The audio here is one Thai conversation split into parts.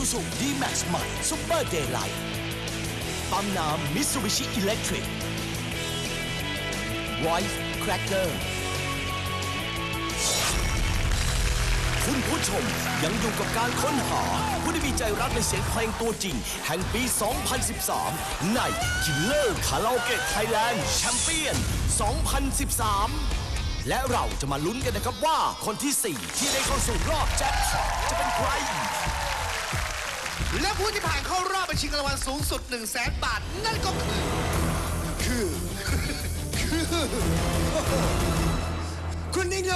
Isuzu D-Max ใหม่ Super Daylight ปั๊มน้ำ Mitsubishi Electric Voice Cracker คุณผู้ชมยังอยู่กับการค้นหาผู้ที่มีใจรักในเสียงเพลงตัวจริง แห่งปี 2013 ใน Killer Karaoke Thailand Champion 2013 และเราจะมาลุ้นกันนะครับว่าคนที่ 4 ที่ได้เข้าสู่รอบแจ็คพอตจะเป็นใคร และผู้ที่ผ่านเข้ารอบไปชิงรางวัลสูงสุด 1 0 0 0 0แสนบาท นั่นก็คือ คือคุณนิ่งโย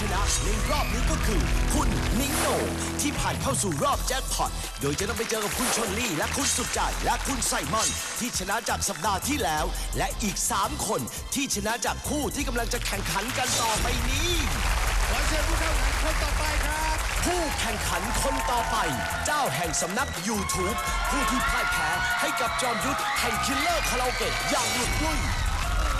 ชนะในรอบนี้ก็คือ คุณนิงโหนงที่ผ่านเข้าสู่รอบแจ็คพอต โดยจะต้องไปเจอกับคุณชนลี่ และคุณสุดใจและคุณไซมอน ที่ชนะจากสัปดาห์ที่แล้ว และอีก 3 คนที่ชนะจากคู่ที่กำลังจะแข่งขันกันต่อไปนี้ขอเชิญผู้เข้าแข่งขันคนต่อไปครับ ผู้แข่งขันคนต่อไป เจ้าแห่งสำนัก YouTube ผู้ที่พ่ายแพ้ให้กับจอมยุทธแห่งคิลเลอร์คาราโอเกะอย่างหลุดลุ่ย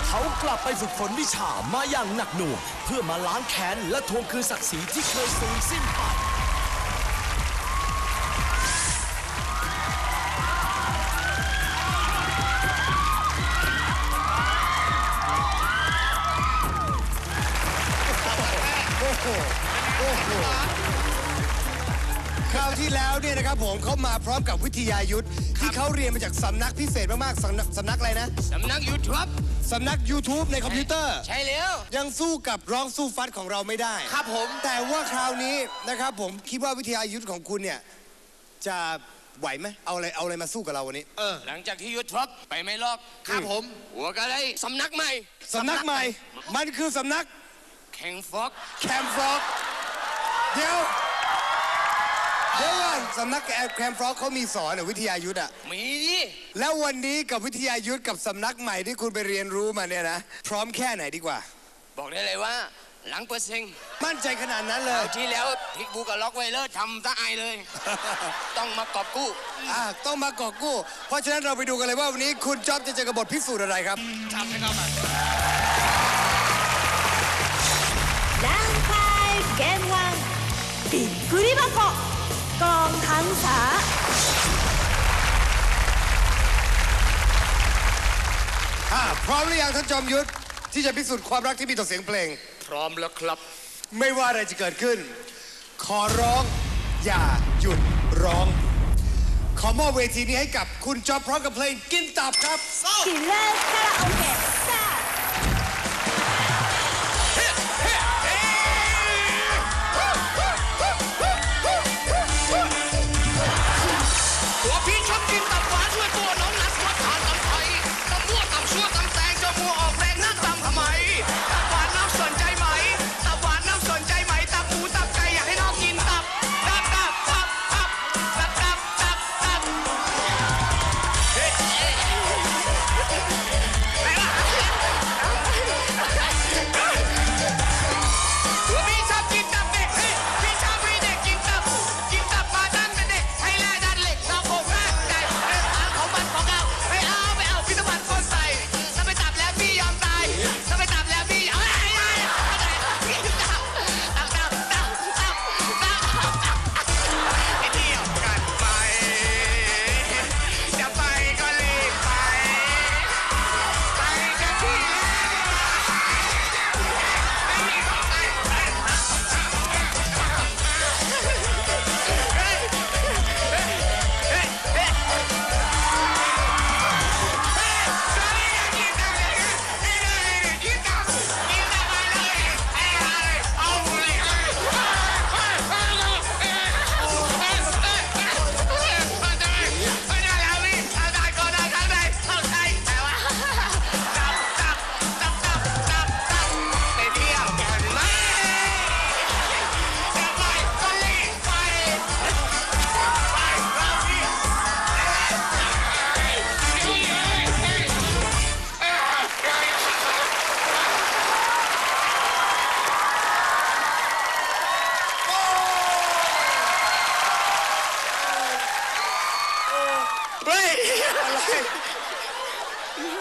เขากลับไปฝึกฝนวิชามาอย่างหนักหน่วง เพื่อมาล้างแค้นและทวงคืนศักดิ์ศรีที่เคยสูญสิ้นไป เนี่ยนะครับผมเขามาพร้อมกับวิทยายุทธที่เขาเรียนมาจากสำนักพิเศษมากๆสำนักสำนักอะไรนะสำนักยูทูบสำนัก YouTube ในคอมพิวเตอร์ ใช่แล้ว ยังสู้กับร้องสู้ฟัดของเราไม่ได้ ครับผม แต่ว่าคราวนี้นะครับผมคิดว่าวิทยายุทธของคุณเนี่ยจะไหวไหมเอาอะไรเอาอะไรมาสู้กับเราวันนี้หลังจากที่ยูทูบไปไม่รอกครับผม หัวก็เลยสำนักใหม่สำนักใหม่ มันคือสำนักแข่งฟอกแคมฟรอกเดี๋ยว เดี๋ยวก่อนสำนักแคมฟรอกเขามีสอนเหรอวิทยายุทธอะ มีดิ แล้ววันนี้กับวิทยายุทธกับสำนักใหม่ที่คุณไปเรียนรู้มาเนี่ยนะ พร้อมแค่ไหนดีกว่า บอกได้เลยว่า หลังเปอร์เซ็นต์ มั่นใจขนาดนั้นเลย ที่แล้วพิกบูกับล็อกไวเลอร์ทำตาอายเลย ต้องมากอบกู้ อ่ะต้องมากอบกู้ เพราะฉะนั้นเราไปดูกันเลยว่าวันนี้คุณจ๊อบจะเจอกับบทพิสูจน์อะไรครับ ทำให้เขามา 南海玄幻びっくり箱 กองทั้งสาอะพร้อมหรือยังท่านจอมยุทธที่จะพิสูจน์ความรักที่มีต่อเสียงเพลง พร้อมแล้วครับ ไม่ว่าอะไรจะเกิดขึ้น ขอร้อง อย่าหยุดร้อง ขอมอบเวทีนี้ให้กับคุณจอบพร้อมกับเพลงกินตับครับ กินเลิกคาราโอเกะ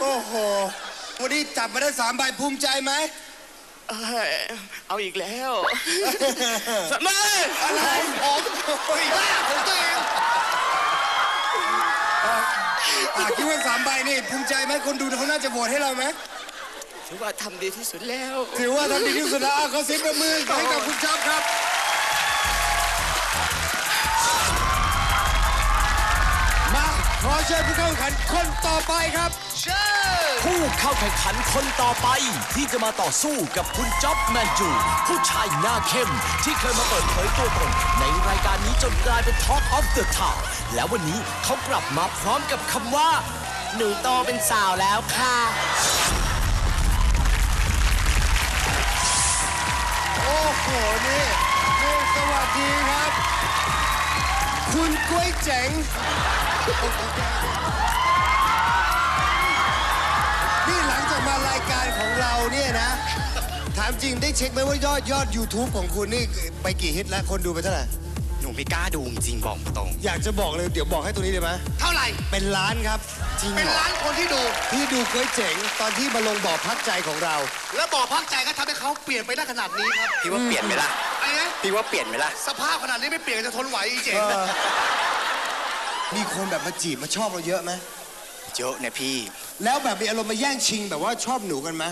โอ้โห วันนี้จับมาได้สามใบภูมิใจไหมเอ้ยเอาอีกแล้วมาอะไรผมโอ้ยบ้าของตัวเองอะคิดว่าสามใบนี่ภูมิใจไหมคนดูเขาน่าจะโหวตให้เราไหมถือว่าทำดีที่สุดแล้ว ถือว่าทำดีที่สุดแล้วอะขอเสียงประมือให้กับคุณจ๊อบครับ อเชิญผู้เข้าแข่งขันคนต่อไปครับ เชิญ ผู้เข้าแข่งขันคนต่อไป ที่จะมาต่อสู้กับคุณจ๊อบแมนจู ผู้ชายหน้าเข้ม ที่เคยมาเปิดเผยตัวตนในรายการนี้จนกลายเป็น Talk of the Town แล้ววันนี้เขากลับมาพร้อมกับคำว่า หนูโตเป็นสาวแล้วค่ะ โอ้โห นี่นี่สวัสดีครับ คุณกล้วยเจ๋ง นี่หลังจากมารายการของเราเนี่ยนะ ถามจริงได้เช็คไหมว่ายอดยอด YouTube ของคุณนี่ไปกี่ฮิตแล้ว คนดูไปเท่าไหร่ หนูไม่กล้าดูจริงๆบอกตรง อยากจะบอกเลยเดี๋ยวบอกให้ตรงนี้ได้ไหมเท่าไหร่ เป็นล้านครับ จริงเป็นเหรอ ล้านคนที่ดู ที่ดูกล้วยเจ๋งตอนที่มาลงบ่อพักใจของเรา แล้วบอกพักใจก็ทำให้เขาเปลี่ยนไปได้ขนาดนี้ครับ พี่ว่าเปลี่ยนไหมล่ะ อะไรนะพี่ว่าเปลี่ยนไหมล่ะ สภาพขนาดนี้ไม่เปลี่ยนจะทนไหวอีเจ๋งมีคนแบบมาจีบมาชอบเราเยอะไหมเยอะนะพี่ แล้วแบบมีอารมณ์มาแย่งชิงแบบว่าชอบหนูกันไหม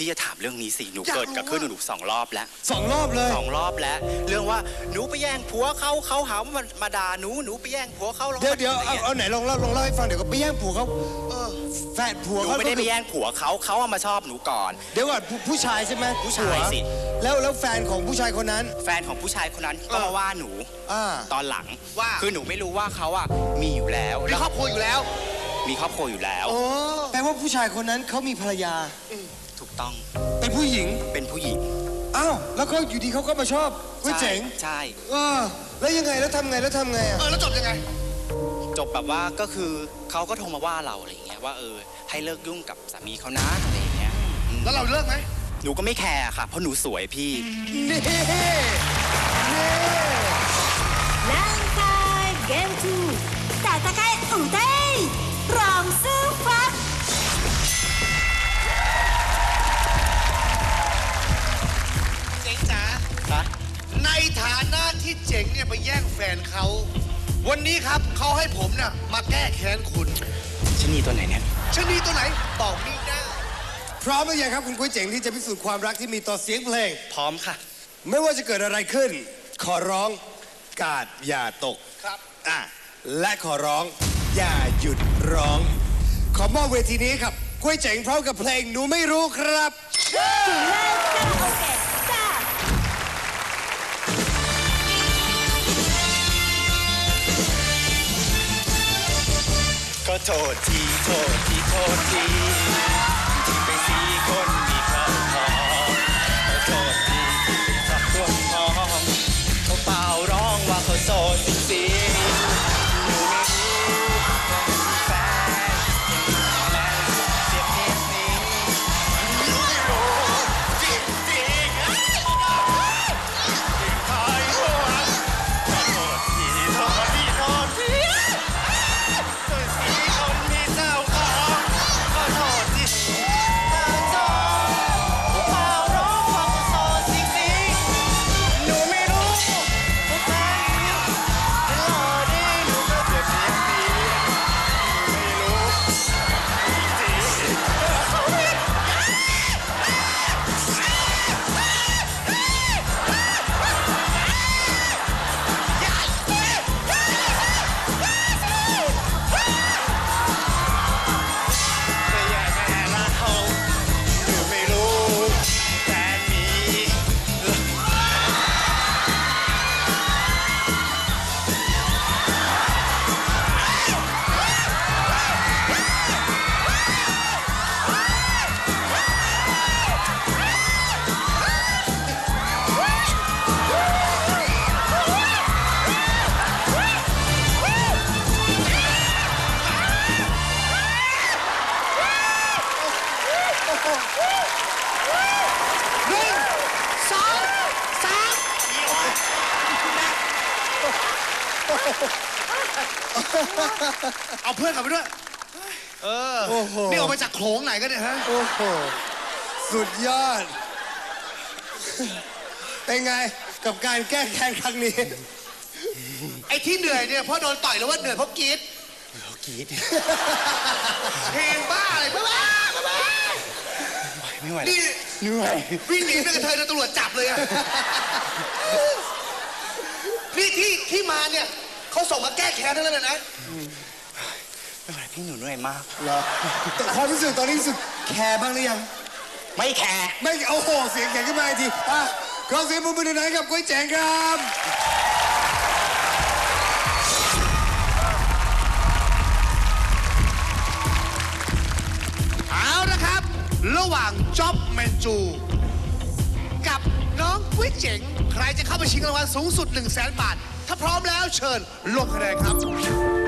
พี่จะถามเรื่องนี้สิ หนูเกิดกับขึ้นหนูสองรอบแล้วสองรอบเลยสองรอบแล้ว เรื่องว่าหนูไปแย่งผัวเขาเขาหาว่ามันมาด่าหนูหนูไปแย่งผัวเขาแล้วเดี๋ยวเดี๋ยวอะไรเอางี้เอาไหนลองเล่าลองเล่าให้ฟังเดี๋ยวก็ไปแย่งผัวเขาแฟนผัวหนูเขาไม่ได้ไปแย่งผัวเขาเขาเอามาชอบหนูก่อน เดี๋ยวก่อนผู้ผู้ชายใช่ไหมผู้ชายสิแล้วแล้วแฟนของผู้ชายคนนั้น แฟนของผู้ชายคนนั้นก็มาว่าหนูอ่าตอนหลังว่าคือหนูไม่รู้ว่าเขาอะมีอยู่แล้วมีแล้วครอบครัวอยู่แล้ว มีครอบครัวอยู่แล้วโอ้แปลว่าผู้ชายคนนั้นเขามีภรรยาถูก ต้องเป็นผู้หญิงเป็นผู้หญิงอ้าวแล้วเขาอยู่ดีเขาก็มาชอบก็ใช่เจ๋งใช่เออแล้วยังไงแล้วทำไงแล้วทำไงอะเออแล้วจบยังไง จบแบบว่าก็คือเขาก็โทรมาว่าเราอะไรอย่างเงี้ยว่าเออให้เลิกยุ่งกับสามีเขานะอะไรอย่างเงี้ยอืมแล้วเราเลิกไหมหนูก็ไม่แคร์ค่ะเพราะหนูสวยพี่ นี่นี่ ฐานะที่เจ๋งเนี่ยไปแย่งแฟนเขา วันนี้ครับเขาให้ผมน่ะมาแก้แค้นคุณชะนีตัวไหนเนี่ยชนีตัวไหนบอกมีได้พร้อมหรือยังครับคุณกุ้ยเจ๋งที่จะพิสูจน์ความรักที่มีต่อเสียงเพลง พร้อมค่ะ ไม่ว่าจะเกิดอะไรขึ้น ขอร้องกาดอย่าตกครับอะและขอร้องอย่าหยุดร้อง ขอมอบเวทีนี้ครับกล้วยเจ๋งพร้อมกับเพลงหนูไม่รู้ครับ โทษทีโทษทีโทษทีที่ เอาเพื่อนกลับไปด้วย เออ โอ้โห นี่ออกมาจากโขลงไหนกันเนี่ยฮะ โอ้โห สุดยอด เป็นไงกับการแก้แค้นครั้งนี้ไอ้ที่เหนื่อยเนี่ยเพราะโดนต่อยหรือว่าเหนื่อยเพราะกรีดกรีดเพลงบ้าอะไรบ้าบ้าบ้าไม่ไหวนี่เหนื่อยวิ่งหนีไปกระเทยโดนตำรวจจับเลยอะนี่ที่ที่มาเนี่ย เขาส่งมาแก้แค้นทั้งนั้นเลยนะไม่ไหวพี่หนูเหนื่อยมาก เหรอแต่ความรู้สึกตอนนี้รู้สึกแคร์บ้างหรือยัง ไม่แคร์ไม่โอ้โหเสียงแข็งขึ้นมาอีกทีอะขอเสียงปรบมือหน่อยกับก๋วยแจงครับเอาละครับ ระหว่างจ็อบแมนจู กับน้องกุ้ยเจ๋ง ใครจะเข้าไปชิงรางวัลสูงสุด 1 0 0 0 0แบาทถ้า พร้อมแล้วเชิญลงคะแนนครับ